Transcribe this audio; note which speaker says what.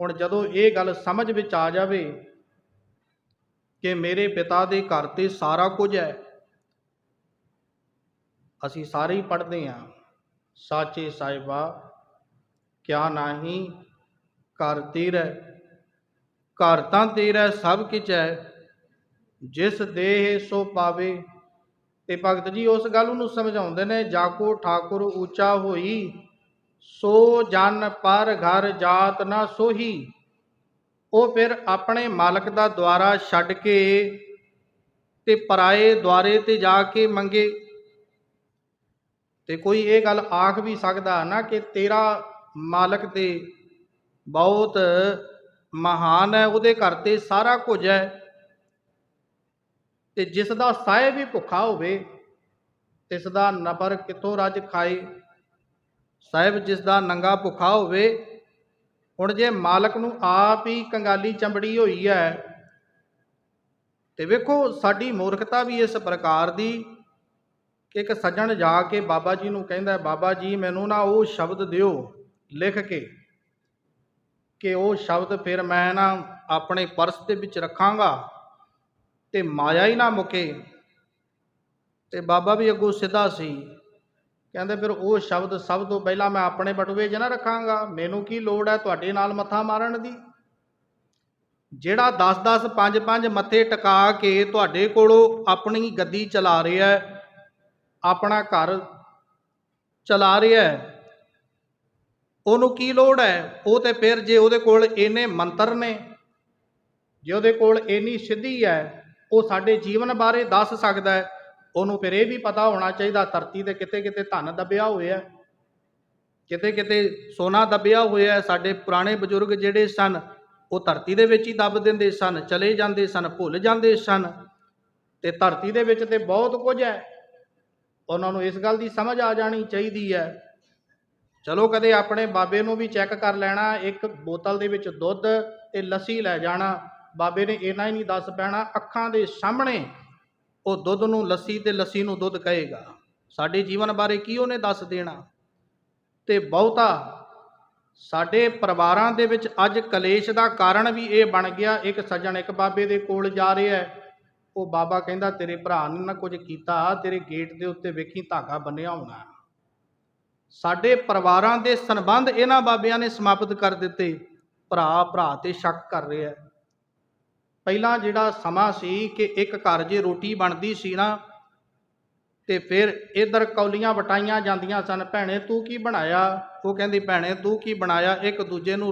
Speaker 1: ਹੁਣ ਜਦੋਂ ਇਹ ਗੱਲ ਸਮਝ ਵਿੱਚ ਆ ਜਾਵੇ ਕਿ ਮੇਰੇ ਪਿਤਾ ਦੇ ਘਰ ਤੇ ਸਾਰਾ ਕੁਝ ਹੈ, ਅਸੀਂ ਸਾਰੇ ਹੀ ਪੜ੍ਹਦੇ ਹਾਂ, ਸਾਚੇ ਸਾਹਿਬਾ, ਕਿਆ ਨਾਹੀ ਘਰ ਤੇਰਾ ਘਰ ਤਾਂ ਤੇਰਾ ਸਭ ਕੁਝ ਹੈ। ਜਿਸ ਦੇਹ ਸੋ ਪਾਵੇ। ਤੇ ਭਗਤ ਜੀ ਉਸ ਗੱਲ ਨੂੰ ਸਮਝਾਉਂਦੇ ਨੇ, ਜਾਕੋ ਠਾਕੁਰ ਉੱਚਾ ਹੋਈ ਸੋ ਜਨ ਪਰ ਘਰ ਜਾਤ ਨਾ ਸੋਹੀ। ਉਹ ਫਿਰ ਆਪਣੇ ਮਾਲਕ ਦਾ ਦੁਆਰਾ ਛੱਡ ਕੇ ਤੇ ਪਰਾਏ ਦੁਆਰੇ ਤੇ ਜਾ ਕੇ ਮੰਗੇ। ਤੇ ਕੋਈ ਇਹ ਗੱਲ ਆਖ ਵੀ ਸਕਦਾ ਨਾ ਕਿ ਤੇਰਾ ਮਾਲਕ ਤੇ ਬਹੁਤ ਮਹਾਨ ਹੈ, ਉਹਦੇ ਘਰ ਤੇ ਸਾਰਾ ਕੁਝ ਹੈ। ਤੇ ਜਿਸ ਦਾ ਸਾਏ ਵੀ ਭੁੱਖਾ ਹੋਵੇ ਤਿਸ ਦਾ ਨਬਰ ਕਿਤੋਂ ਰੱਜ ਖਾਏ? ਸਾਹਿਬ, ਜਿਸ ਦਾ ਨੰਗਾ ਭੁੱਖਾ ਹੋਵੇ, ਹੁਣ ਜੇ ਮਾਲਕ ਨੂੰ ਆਪ ਹੀ ਕੰਗਾਲੀ ਚੰਬੜੀ ਹੋਈ ਹੈ, ਤੇ ਵੇਖੋ ਸਾਡੀ ਮੂਰਖਤਾ ਵੀ ਇਸ ਪ੍ਰਕਾਰ ਦੀ ਕਿ ਇੱਕ ਸੱਜਣ ਜਾ ਕੇ ਬਾਬਾ ਜੀ ਨੂੰ ਕਹਿੰਦਾ, ਬਾਬਾ ਜੀ, ਮੈਨੂੰ ਨਾ ਉਹ ਸ਼ਬਦ ਦਿਓ ਲਿਖ ਕੇ, ਕਿ ਉਹ ਸ਼ਬਦ ਫਿਰ ਮੈਂ ਨਾ ਆਪਣੇ ਪਰਸ ਦੇ ਵਿੱਚ ਰੱਖਾਂਗਾ ਤੇ ਮਾਇਆ ਹੀ ਨਾ ਮੁਕੇ। ਤੇ ਬਾਬਾ ਵੀ ਅੱਗੋਂ ਸਿੱਧਾ ਸੀ। ਕਹਿੰਦੇ ਫਿਰ ਉਹ ਸ਼ਬਦ ਸਭ ਤੋਂ ਪਹਿਲਾਂ ਮੈਂ ਆਪਣੇ ਬਟੂਏ 'ਚ ਨਾ ਰੱਖਾਂਗਾ। ਮੈਨੂੰ ਕੀ ਲੋੜ ਹੈ ਤੁਹਾਡੇ ਨਾਲ ਮੱਥਾ ਮਾਰਨ ਦੀ? ਜਿਹੜਾ 10-10 5-5 ਮੱਥੇ ਟਿਕਾ ਕੇ ਤੁਹਾਡੇ ਕੋਲੋਂ ਆਪਣੀ ਗੱਦੀ ਚਲਾ ਰਿਹਾ ਹੈ, ਆਪਣਾ ਘਰ ਚਲਾ ਰਿਹਾ ਹੈ, ਉਹਨੂੰ ਕੀ ਲੋੜ ਹੈ? ਉਹ ਤੇ ਫਿਰ ਜੇ ਉਹਦੇ ਕੋਲ ਇੰਨੇ ਮੰਤਰ ਨੇ, ਜੇ ਉਹਦੇ ਕੋਲ ਇੰਨੀ ਸਿੱਧੀ ਹੈ, ਉਹ ਸਾਡੇ ਜੀਵਨ ਬਾਰੇ ਦੱਸ ਸਕਦਾ ਹੈ। ਉਹਨੂੰ ਫਿਰ ਇਹ ਵੀ ਪਤਾ ਹੋਣਾ ਚਾਹੀਦਾ ਧਰਤੀ ਤੇ ਕਿਤੇ ਕਿਤੇ ਧਨ ਦੱਬਿਆ ਹੋਇਆ ਕਿਤੇ ਕਿਤੇ ਸੋਨਾ ਦੱਬਿਆ ਹੋਇਆ ਸਾਡੇ ਪੁਰਾਣੇ ਬਜ਼ੁਰਗ ਜਿਹੜੇ ਸਨ, ਉਹ ਧਰਤੀ ਦੇ ਵਿੱਚ ਹੀ ਦੱਬ ਦਿੰਦੇ ਸਨ, ਚਲੇ ਜਾਂਦੇ ਸਨ, ਭੁੱਲ ਜਾਂਦੇ ਸਨ ਤੇ ਧਰਤੀ ਦੇ ਵਿੱਚ ਤੇ ਬਹੁਤ ਕੁਝ ਹੈ। ਉਹਨਾਂ ਨੂੰ ਇਸ ਗੱਲ ਦੀ ਸਮਝ ਆ ਜਾਣੀ ਚਾਹੀਦੀ ਹੈ। ਚਲੋ ਕਦੇ ਆਪਣੇ ਬਾਬੇ ਨੂੰ ਵੀ ਚੈੱਕ ਕਰ ਲੈਣਾ, ਇੱਕ ਬੋਤਲ ਦੇ ਵਿੱਚ ਦੁੱਧ ਤੇ ਲੱਸੀ ਲੈ ਜਾਣਾ। ਬਾਬੇ ਨੇ ਇਹਨਾਂ ਹੀ ਨਹੀਂ ਦੱਸ ਪੈਣਾ, ਅੱਖਾਂ ਦੇ ਸਾਹਮਣੇ ਉਹ ਦੁੱਧ ਨੂੰ ਲੱਸੀ ਤੇ ਲੱਸੀ ਨੂੰ ਦੁੱਧ ਕਹੇਗਾ। ਸਾਡੇ ਜੀਵਨ ਬਾਰੇ ਕੀ ਉਹਨੇ ਦੱਸ ਦੇਣਾ? ਤੇ ਬਹੁਤਾ ਸਾਡੇ ਪਰਿਵਾਰਾਂ ਦੇ ਵਿੱਚ ਅੱਜ ਕਲੇਸ਼ ਦਾ ਕਾਰਨ ਵੀ ਇਹ ਬਣ ਗਿਆ। ਇੱਕ ਸੱਜਣ ਇੱਕ ਬਾਬੇ ਦੇ ਕੋਲ ਜਾ ਰਿਹਾ ਉਹ ਬਾਬਾ ਕਹਿੰਦਾ, ਤੇਰੇ ਭਰਾ ਨੇ ਨਾ ਕੁਝ ਕੀਤਾ, ਤੇਰੇ ਗੇਟ ਦੇ ਉੱਤੇ ਵੇਖੀ ਧਾਗਾ ਬੰਨਿਆ ਹੋਣਾ। ਸਾਡੇ ਪਰਿਵਾਰਾਂ ਦੇ ਸੰਬੰਧ ਇਹਨਾਂ ਬਾਬਿਆਂ ਨੇ ਸਮਾਪਤ ਕਰ ਦਿੱਤੇ। ਭਰਾ ਭਰਾ ਤੇ ਸ਼ੱਕ ਕਰ ਰਿਹਾ ਪਹਿਲਾਂ ਜਿਹੜਾ ਸਮਾਂ ਸੀ ਕਿ ਇੱਕ ਘਰ ਜੇ ਰੋਟੀ ਬਣਦੀ ਸੀ ਨਾ, ਤੇ ਫਿਰ ਇਧਰ ਕੌਲੀਆਂ ਵਟਾਈਆਂ ਜਾਂਦੀਆਂ ਸਨ, ਭੈਣੇ ਤੂੰ ਕੀ ਬਣਾਇਆ? ਉਹ ਕਹਿੰਦੀ, ਭੈਣੇ ਤੂੰ ਕੀ ਬਣਾਇਆ? ਇੱਕ ਦੂਜੇ ਨੂੰ